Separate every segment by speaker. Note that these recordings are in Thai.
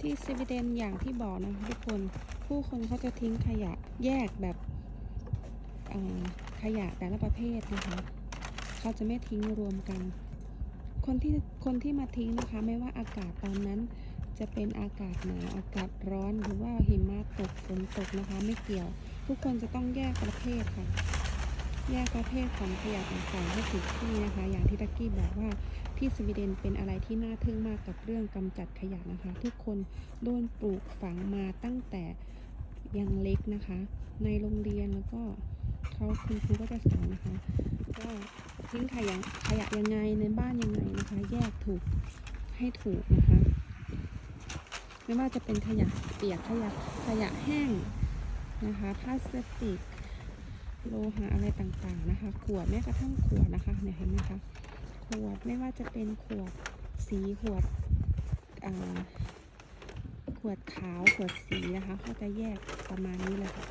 Speaker 1: ที่สวีเดนอย่างที่บอกนะคะทุกคนผู้คนเขาจะทิ้งขยะแยกแบบขยะแต่ละประเภทนะคะเขาจะไม่ทิ้งรวมกัน คนที่คนที่มาทิ้งนะคะ ไม่ว่าอากาศตอนนั้น จะเป็นอากาศหนาวอากาศร้อนหรือว่าหิมะตกฝนตกนะคะ ไม่เกี่ยว ทุกคนจะต้องแยกประเภทค่ะ แยกประเภทของขยะต่างๆให้ถูกที่นะคะ อย่างที่ตักกี้บอกว่าที่สวีเดนเป็นอะไรที่น่าทึ่งมากกับเรื่องกำจัดขยะนะคะ ทุกคนโดนปลูกฝังมาตั้งแต่ยังเล็กนะคะ ในโรงเรียนแล้วก็เขาคุณครูก็จะสอนนะคะว่าทิ้งขยะขยะยังไงในบ้านยังไงนะคะ แยกถูกให้ถูกนะคะ ไม่ว่าจะเป็นขยะเปียกขยะขยะแห้งนะคะพลาสติก โลหะอะไรต่างๆนะคะ ขวดแม้กระทั่งขวดนะคะเนี่ยเห็นไหมคะขวดไม่ว่าจะเป็นขวดสีขวดขวดขาวขวดสีนะคะเขาจะแยกประมาณนี้เลยค่ะ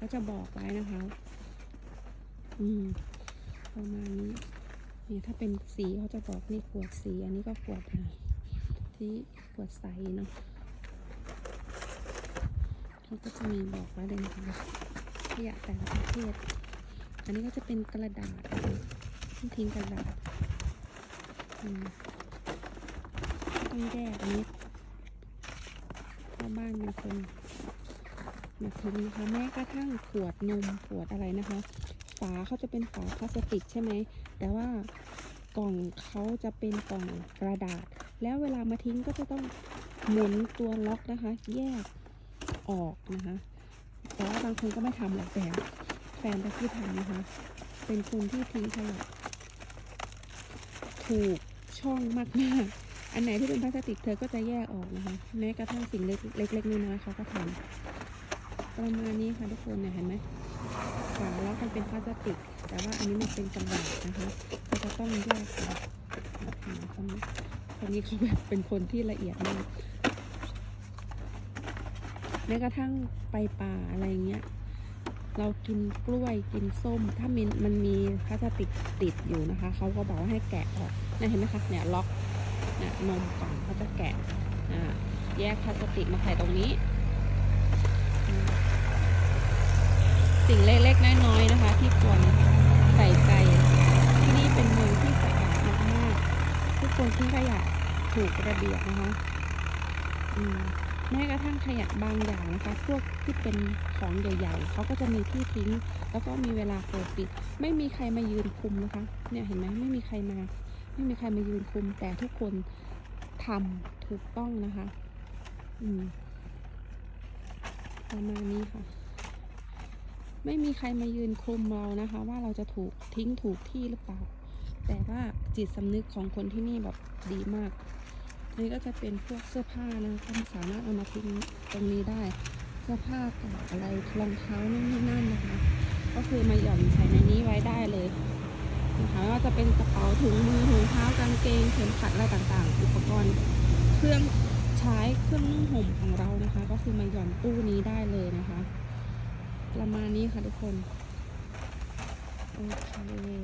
Speaker 1: ก็จะบอกไว้นะคะ อืมประมาณนี้นี่ถ้าเป็นสีเขาจะบอกนี่ขวดสี อันนี้ก็ขวดอ่าที่ขวดใสเนาะเขาก็จะมีบอกไว้เลยนะคะ ขยะแต่ละประเภทอันนี้ก็จะเป็นกระดาษที่ทิ้งกระดาษอืมต้องแยกนนี้พ่อบ้านเป็นคนมาทิ้งนะคะแม้กระทั่งขวดนมขวดอะไรนะคะ ฝาเขาจะเป็นฝาพลาสติกใช่ไหมแต่ว่ากล่องเขาจะเป็นกล่องกระดาษ แล้วเวลามาทิ้งก็จะต้องหมุนตัวล็อกนะคะ แยกออกนะคะ แต่ว่าบางคนก็ไม่ทำหรอกแต่แฟนตะกี้ทำนะคะ เป็นคนที่ทิ้งขยะถูกช่องมากๆ อันไหนที่เป็นพลาสติกเธอก็จะแยกออกนะคะ แม้กระทั่งสิ่งเล็กๆน้อยๆเขาก็ทำประมาณนี้ค่ะทุกคนเนี่ยเห็นไหมฝาแล้วมันเป็นพลาสติก แต่ว่าอันนี้มันเป็นกระดาษนะคะก็จะต้องแยกกันนะคะคนนี้เขาแบบเป็นคนที่ละเอียดมาก แม้กระทั่งไปป่าอะไรเงี้ย เรากินกล้วยกินส้ม ถ้ามันมันมีพลาสติกติดอยู่นะคะเขาก็บอกว่าให้แกะออกนะเห็นไหมคะเนี่ยล็อกนี่นมกล่องเขาจะแกะอ่าแยกพลาสติกมาใส่ตรงนี้ สิ่งเล็กๆน้อยๆนะคะ ที่ควรใส่ใจที่นี่เป็นเมืองที่สะอาดมากๆทุกคนทิ้งขยะถูกระเบียบนะคะ อืม แม้กระทั่งขยะบางอย่างนะคะพวกที่เป็นของใหญ่ ๆเขาก็จะมีที่ทิ้ง แล้วก็มีเวลาเปิดปิด ไม่มีใครมายืนคุมนะคะ เนี่ยเห็นไหมไม่มีใครมา ไม่มีใครมายืนคุม แต่ทุกคนทำถูกต้องนะคะ อืมประมาณนี้ค่ะ ไม่มีใครมายืนคุมเรานะคะ ว่าเราจะถูกทิ้งถูกที่หรือเปล่า แต่ว่าจิตสำนึกของคนที่นี่แบบดีมาก นนี้ก็จะเป็นพวกเสื้อผ้านะท่านสามารถเอามาทิ้งตรงนี้ได้ เสื้อผ้ากับอะไรรองเท้านู่นนี่นั่นนะคะ ก็คือมาหย่อนใส่ในนี้ไว้ได้เลยนะคะไม่ว่าจะเป็นกระเป๋าถุงมือถุงเท้ากางเกงเข็มขัดอะไรต่างๆ อุปกรณ์เครื่องใช้เครื่องนุ่งห่มของเรานะคะ ก็คือมาหย่อนตู้นี้ได้เลยนะคะ ประมาณนี้ค่ะทุกคนโอเค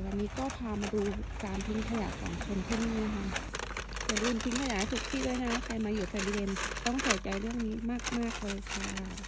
Speaker 1: วันนี้ก็พามาดูการทิ้งขยะของคนที่นี่นะคะ อย่าลืมทิ้งขยะให้ถูกที่ด้วยนะ ใครมาอยู่สวีเดนต้องใส่ใจเรื่องนี้มาก ๆ เลยค่ะ